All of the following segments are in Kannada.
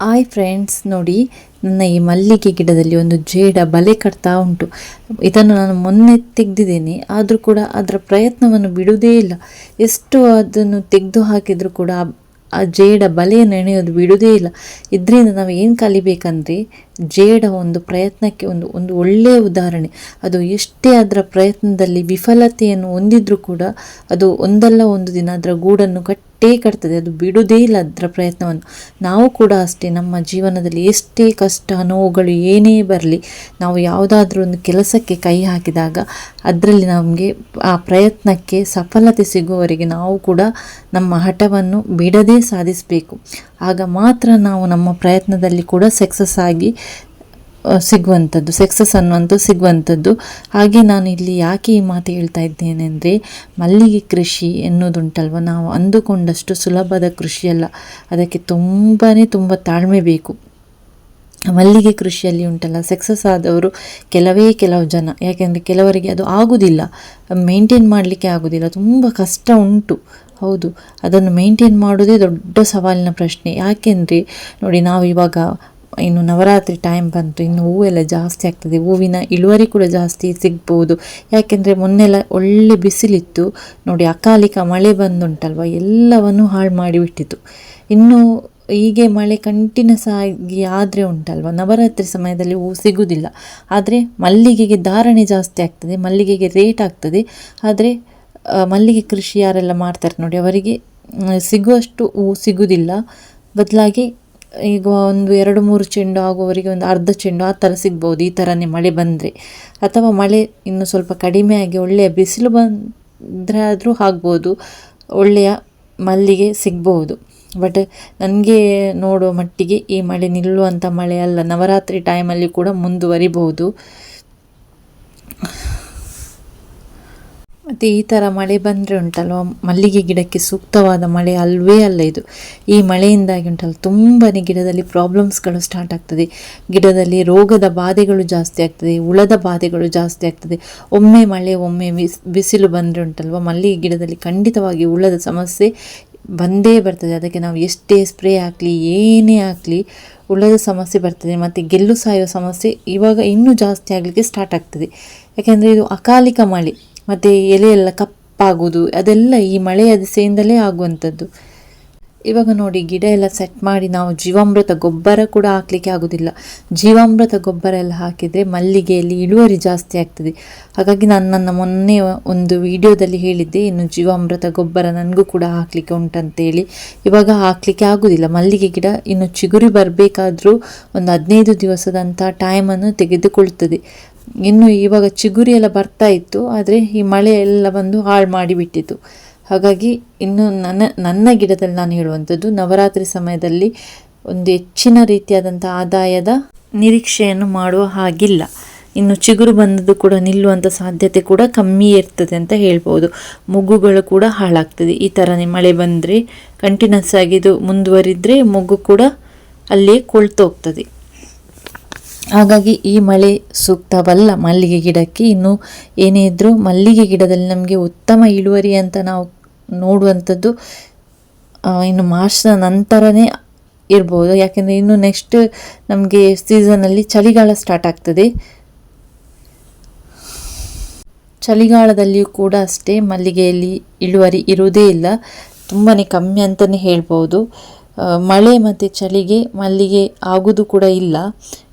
ಹಾಯ್ ಫ್ರೆಂಡ್ಸ್ ನೋಡಿ, ನನ್ನ ಈ ಮಲ್ಲಿಗೆ ಗಿಡದಲ್ಲಿ ಒಂದು ಜೇಡ ಬಲೆ ಕಟ್ತಾ ಉಂಟು. ಇದನ್ನು ನಾನು ಮೊನ್ನೆ ತೆಗೆದಿದ್ದೇನೆ, ಆದರೂ ಕೂಡ ಅದರ ಪ್ರಯತ್ನವನ್ನು ಬಿಡುವುದೇ ಇಲ್ಲ. ಎಷ್ಟು ಅದನ್ನು ತೆಗೆದು ಹಾಕಿದರೂ ಕೂಡ ಆ ಜೇಡ ಬಲೆಯನ್ನು ಎಣೆಯೋದು ಬಿಡುವುದೇ ಇಲ್ಲ. ಇದರಿಂದ ನಾವು ಏನು ಕಲಿಬೇಕಂದ್ರೆ, ಜೇಡ ಒಂದು ಪ್ರಯತ್ನಕ್ಕೆ ಒಂದು ಒಂದು ಒಳ್ಳೆಯ ಉದಾಹರಣೆ. ಅದು ಎಷ್ಟೇ ಅದರ ಪ್ರಯತ್ನದಲ್ಲಿ ವಿಫಲತೆಯನ್ನು ಹೊಂದಿದ್ರೂ ಕೂಡ ಅದು ಒಂದಲ್ಲ ಒಂದು ದಿನ ಅದರ ಗೂಡನ್ನು ಕಟ್ಟೇ ಕಟ್ತದೆ, ಅದು ಬಿಡುವುದೇ ಇಲ್ಲ ಅದರ ಪ್ರಯತ್ನವನ್ನು. ನಾವು ಕೂಡ ಅಷ್ಟೇ, ನಮ್ಮ ಜೀವನದಲ್ಲಿ ಎಷ್ಟೇ ಕಷ್ಟ, ನೋವುಗಳು ಏನೇ ಬರಲಿ, ನಾವು ಯಾವುದಾದ್ರೂ ಒಂದು ಕೆಲಸಕ್ಕೆ ಕೈ ಹಾಕಿದಾಗ ಅದರಲ್ಲಿ ನಮಗೆ ಆ ಪ್ರಯತ್ನಕ್ಕೆ ಸಫಲತೆ ಸಿಗುವವರೆಗೆ ನಾವು ಕೂಡ ನಮ್ಮ ಹಠವನ್ನು ಬಿಡದೇ ಸಾಧಿಸಬೇಕು. ಆಗ ಮಾತ್ರ ನಾವು ನಮ್ಮ ಪ್ರಯತ್ನದಲ್ಲಿ ಕೂಡ ಸಕ್ಸಸ್ ಆಗಿ ಸಿಗುವಂಥದ್ದು ಸಕ್ಸಸ್ ಅನ್ನುವಂಥದ್ದು ಸಿಗುವಂಥದ್ದು. ಹಾಗೆ ನಾನು ಇಲ್ಲಿ ಯಾಕೆ ಈ ಮಾತು ಹೇಳ್ತಾ ಇದ್ದೇನೆ ಅಂದರೆ ಮಲ್ಲಿಗೆ ಕೃಷಿ ಎನ್ನುವುದುಂಟಲ್ವ? ನಾವು ಅಂದುಕೊಂಡಷ್ಟು ಸುಲಭದ ಕೃಷಿಯಲ್ಲ. ಅದಕ್ಕೆ ತುಂಬಾ ತುಂಬ ತಾಳ್ಮೆ ಬೇಕು. ಮಲ್ಲಿಗೆ ಕೃಷಿಯಲ್ಲಿ ಉಂಟಲ್ಲ ಸಕ್ಸಸ್ ಆದವರು ಕೆಲವೇ ಕೆಲವು ಜನ. ಯಾಕೆಂದರೆ ಕೆಲವರಿಗೆ ಅದು ಆಗುವುದಿಲ್ಲ ಮೇಂಟೈನ್ ಮಾಡಲಿಕ್ಕೆ ಆಗುವುದಿಲ್ಲ ತುಂಬ ಕಷ್ಟ ಉಂಟು. ಹೌದು. ಅದನ್ನು ಮೇಂಟೈನ್ ಮಾಡೋದೇ ದೊಡ್ಡ ಸವಾಲಿನ ಪ್ರಶ್ನೆ. ಯಾಕೆಂದರೆ, ನೋಡಿ, ನಾವು ಇವಾಗ ಇನ್ನು ನವರಾತ್ರಿ ಟೈಮ್ ಬಂತು, ಇನ್ನು ಹೂವೆಲ್ಲ ಜಾಸ್ತಿ ಆಗ್ತದೆ. ಹೂವಿನ ಇಳುವರಿ ಕೂಡ ಜಾಸ್ತಿ ಸಿಗ್ಬೋದು. ಯಾಕೆಂದರೆ ಮೊನ್ನೆಲ್ಲ ಒಳ್ಳೆ ಬಿಸಿಲಿತ್ತು. ನೋಡಿ, ಅಕಾಲಿಕ ಮಳೆ ಬಂದುಂಟಲ್ವ? ಎಲ್ಲವನ್ನು ಹಾಳು ಮಾಡಿಬಿಟ್ಟಿತು ಇನ್ನು ಹೀಗೆ ಮಳೆ ಕಂಟಿನ್ಯೂಸ್ ಆಗಿ ಆದರೆ ಉಂಟಲ್ವ? ನವರಾತ್ರಿ ಸಮಯದಲ್ಲಿ ಹೂ ಸಿಗುವುದಿಲ್ಲ ಆದರೆ ಮಲ್ಲಿಗೆಗೆ ಧಾರಣೆ ಜಾಸ್ತಿ ಆಗ್ತದೆ, ಮಲ್ಲಿಗೆಗೆ ರೇಟ್ ಆಗ್ತದೆ. ಆದರೆ ಮಲ್ಲಿಗೆ ಕೃಷಿ ಯಾರೆಲ್ಲ ಮಾಡ್ತಾರೆ ನೋಡಿ, ಅವರಿಗೆ ಸಿಗುವಷ್ಟು ಹೂ ಸಿಗುವುದಿಲ್ಲ ಬದಲಾಗಿ ಈಗ ಒಂದು ಎರಡು ಮೂರು ಚೆಂಡು ಆಗುವವರಿಗೆ ಒಂದು ಅರ್ಧ ಚೆಂಡು ಆ ಥರ ಸಿಗ್ಬೋದು, ಈ ಥರನೇ ಮಳೆ ಬಂದರೆ. ಅಥವಾ ಮಳೆ ಇನ್ನು ಸ್ವಲ್ಪ ಕಡಿಮೆ ಆಗಿ ಒಳ್ಳೆಯ ಬಿಸಿಲು ಬಂದರೆ ಆದರೂ ಆಗ್ಬೋದು, ಒಳ್ಳೆಯ ಮಲ್ಲಿಗೆ ಸಿಗ್ಬೋದು ಬಟ್ ನನಗೆ ನೋಡುವ ಮಟ್ಟಿಗೆ ಈ ಮಳೆ ನಿಲ್ಲುವಂಥ ಮಳೆ ಅಲ್ಲ, ನವರಾತ್ರಿ ಟೈಮಲ್ಲಿ ಕೂಡ ಮುಂದುವರಿಬಹುದು. ಮತ್ತು ಈ ಥರ ಮಳೆ ಬಂದರೆ ಉಂಟಲ್ವ? ಮಲ್ಲಿಗೆ ಗಿಡಕ್ಕೆ ಸೂಕ್ತವಾದ ಮಳೆ ಅಲ್ವೇ ಅಲ್ಲ ಇದು. ಈ ಮಳೆಯಿಂದಾಗಿ ಉಂಟಲ್ಲ ತುಂಬಾ ಗಿಡದಲ್ಲಿ ಪ್ರಾಬ್ಲಮ್ಸ್ಗಳು ಸ್ಟಾರ್ಟ್ ಆಗ್ತದೆ. ಗಿಡದಲ್ಲಿ ರೋಗದ ಬಾಧೆಗಳು ಜಾಸ್ತಿ ಆಗ್ತದೆ, ಹುಳದ ಬಾಧೆಗಳು ಜಾಸ್ತಿ ಆಗ್ತದೆ. ಒಮ್ಮೆ ಮಳೆ, ಒಮ್ಮೆ ಬಿಸ್ ಬಿಸಿಲು ಬಂದರೆ ಉಂಟಲ್ವ? ಮಲ್ಲಿಗೆ ಗಿಡದಲ್ಲಿ ಖಂಡಿತವಾಗಿ ಉಳದ ಸಮಸ್ಯೆ ಬಂದೇ ಬರ್ತದೆ. ಅದಕ್ಕೆ ನಾವು ಎಷ್ಟೇ ಸ್ಪ್ರೇ ಹಾಕಲಿ, ಏನೇ ಹಾಕಲಿ, ಹುಳದ ಸಮಸ್ಯೆ ಬರ್ತದೆ. ಮತ್ತು ಗೆಲ್ಲು ಸಾಯುವ ಸಮಸ್ಯೆ ಇವಾಗ ಇನ್ನೂ ಜಾಸ್ತಿ ಆಗಲಿಕ್ಕೆ ಸ್ಟಾರ್ಟ್ ಆಗ್ತದೆ. ಯಾಕೆಂದರೆ ಇದು ಅಕಾಲಿಕ ಮಳೆ. ಮತ್ತು ಎಲೆ ಎಲ್ಲ ಕಪ್ಪಾಗೋದು ಅದೆಲ್ಲ ಈ ಮಳೆಯ ದಿಸೆಯಿಂದಲೇ ಆಗುವಂಥದ್ದು. ಇವಾಗ ನೋಡಿ, ಗಿಡ ಎಲ್ಲ ಸೆಟ್ ಮಾಡಿ ನಾವು ಜೀವಾಮೃತ ಗೊಬ್ಬರ ಕೂಡ ಹಾಕಲಿಕ್ಕೆ ಆಗೋದಿಲ್ಲ. ಜೀವಾಮೃತ ಗೊಬ್ಬರ ಎಲ್ಲ ಹಾಕಿದರೆ ಮಲ್ಲಿಗೆಯಲ್ಲಿ ಇಳುವರಿ ಜಾಸ್ತಿ ಆಗ್ತದೆ. ಹಾಗಾಗಿ ನಾನು ನನ್ನ ಮೊನ್ನೆ ಒಂದು ವಿಡಿಯೋದಲ್ಲಿ ಹೇಳಿದ್ದೆ, ಇನ್ನು ಜೀವಾಮೃತ ಗೊಬ್ಬರ ನನಗೂ ಕೂಡ ಹಾಕಲಿಕ್ಕೆ ಉಂಟಂತೇಳಿ ಇವಾಗ ಹಾಕಲಿಕ್ಕೆ ಆಗೋದಿಲ್ಲ. ಮಲ್ಲಿಗೆ ಗಿಡ ಇನ್ನು ಚಿಗುರಿ ಬರಬೇಕಾದ್ರೂ ಒಂದು ಹದಿನೈದು ದಿವಸದಂಥ ಟೈಮನ್ನು ತೆಗೆದುಕೊಳ್ತದೆ. ಇನ್ನು ಇವಾಗ ಚಿಗುರಿ ಎಲ್ಲ ಬರ್ತಾ ಇತ್ತು, ಆದರೆ ಈ ಮಳೆ ಎಲ್ಲ ಬಂದು ಹಾಳು ಮಾಡಿಬಿಟ್ಟಿತ್ತು ಹಾಗಾಗಿ ಇನ್ನು ನನ್ನ ನನ್ನ ಗಿಡದಲ್ಲಿ ನಾನು ಹೇಳುವಂಥದ್ದು, ನವರಾತ್ರಿ ಸಮಯದಲ್ಲಿ ಒಂದು ಹೆಚ್ಚಿನ ರೀತಿಯಾದಂಥ ಆದಾಯದ ನಿರೀಕ್ಷೆಯನ್ನು ಮಾಡುವ ಹಾಗಿಲ್ಲ. ಇನ್ನು ಚಿಗುರು ಬಂದದ್ದು ಕೂಡ ನಿಲ್ಲುವಂಥ ಸಾಧ್ಯತೆ ಕೂಡ ಕಮ್ಮಿ ಇರ್ತದೆ ಅಂತ ಹೇಳ್ಬೋದು. ಮೊಗ್ಗುಗಳು ಕೂಡ ಹಾಳಾಗ್ತದೆ. ಈ ಥರನೇ ಮಳೆ ಬಂದರೆ ಕಂಟಿನ್ಯೂಸ್ ಆಗಿದ್ದು ಮುಂದುವರಿದರೆ ಮೊಗ್ಗು ಕೂಡ ಅಲ್ಲಿಯೇ ಕೊಳ್ತೋಗ್ತದೆ. ಹಾಗಾಗಿ ಈ ಮಳೆ ಸೂಕ್ತವಲ್ಲ. ಮಲ್ಲಿಗೆ ಗಿಡಕ್ಕೆ ಇನ್ನು ಏನೇ ಇದ್ದರೂ ಮಲ್ಲಿಗೆ ಗಿಡದಲ್ಲಿ ನಮಗೆ ಉತ್ತಮ ಇಳುವರಿ ಅಂತ ನಾವು ನೋಡುವಂಥದ್ದು ಇನ್ನು ಮಾರ್ಚ್ನ ನಂತರನೇ ಇರ್ಬೋದು. ಯಾಕೆಂದರೆ ಇನ್ನು ನೆಕ್ಸ್ಟ್ ನಮಗೆ ಸೀಸನಲ್ಲಿ ಚಳಿಗಾಲ ಸ್ಟಾರ್ಟ್ ಆಗ್ತದೆ. ಚಳಿಗಾಲದಲ್ಲಿಯೂ ಕೂಡ ಅಷ್ಟೇ ಮಲ್ಲಿಗೆಯಲ್ಲಿ ಇಳುವರಿ ಇರುವುದೇ ಇಲ್ಲ. ತುಂಬಾ ಕಮ್ಮಿ ಅಂತಲೇ ಹೇಳ್ಬೋದು. ಮಳೆ ಮತ್ತು ಚಳಿಗೆ ಮಲ್ಲಿಗೆ ಆಗೋದು ಕೂಡ ಇಲ್ಲ.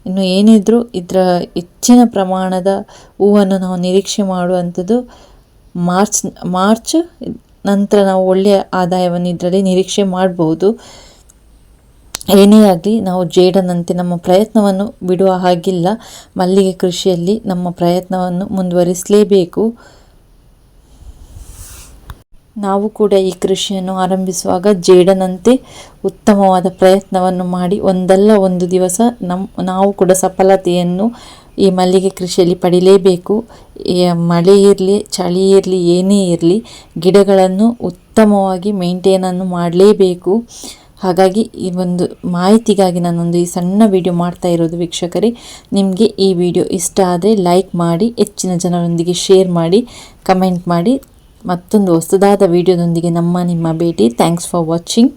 ಇನ್ನು ಏನಿದ್ರೂ ಇದರ ಹೆಚ್ಚಿನ ಪ್ರಮಾಣದ ಹೂವನ್ನು ನಾವು ನಿರೀಕ್ಷೆ ಮಾಡುವಂಥದ್ದು ಮಾರ್ಚ್ ಮಾರ್ಚ್ ನಂತರ ನಾವು ಒಳ್ಳೆಯ ಆದಾಯವನ್ನು ಇದರಲ್ಲಿ ನಿರೀಕ್ಷೆ ಮಾಡಬಹುದು ಏನೇ ಆಗಲಿ ನಾವು ಜೇಡನಂತೆ ನಮ್ಮ ಪ್ರಯತ್ನವನ್ನು ಬಿಡುವ ಹಾಗಿಲ್ಲ. ಮಲ್ಲಿಗೆ ಕೃಷಿಯಲ್ಲಿ ನಮ್ಮ ಪ್ರಯತ್ನವನ್ನು ಮುಂದುವರಿಸಲೇಬೇಕು. ನಾವು ಕೂಡ ಈ ಕೃಷಿಯನ್ನು ಆರಂಭಿಸುವಾಗ ಜೇಡನಂತೆ ಉತ್ತಮವಾದ ಪ್ರಯತ್ನವನ್ನು ಮಾಡಿ ಒಂದಲ್ಲ ಒಂದು ದಿವಸ ನಮ್ಮ ನಾವು ಕೂಡ ಸಫಲತೆಯನ್ನು ಈ ಮಲ್ಲಿಗೆ ಕೃಷಿಯಲ್ಲಿ ಪಡಿಲೇಬೇಕು. ಮಳೆ ಇರಲಿ, ಚಳಿ ಇರಲಿ, ಏನೇ ಇರಲಿ, ಗಿಡಗಳನ್ನು ಉತ್ತಮವಾಗಿ ಮೇಂಟೈನನ್ನು ಮಾಡಲೇಬೇಕು. ಹಾಗಾಗಿ ಈ ಒಂದು ಮಾಹಿತಿಗಾಗಿ ನಾನೊಂದು ಈ ಸಣ್ಣ ವಿಡಿಯೋ ಮಾಡ್ತಾ ಇರೋದು ವೀಕ್ಷಕರೇ. ನಿಮಗೆ ಈ ವಿಡಿಯೋ ಇಷ್ಟ ಆದರೆ ಲೈಕ್ ಮಾಡಿ, ಹೆಚ್ಚಿನ ಜನರೊಂದಿಗೆ ಶೇರ್ ಮಾಡಿ ಕಮೆಂಟ್ ಮಾಡಿ. ಮತ್ತೊಂದು ಹೊಸದಾದ ವಿಡಿಯೋದೊಂದಿಗೆ ನಮ್ಮ ನಿಮ್ಮ ಭೇಟಿ. Thanks for watching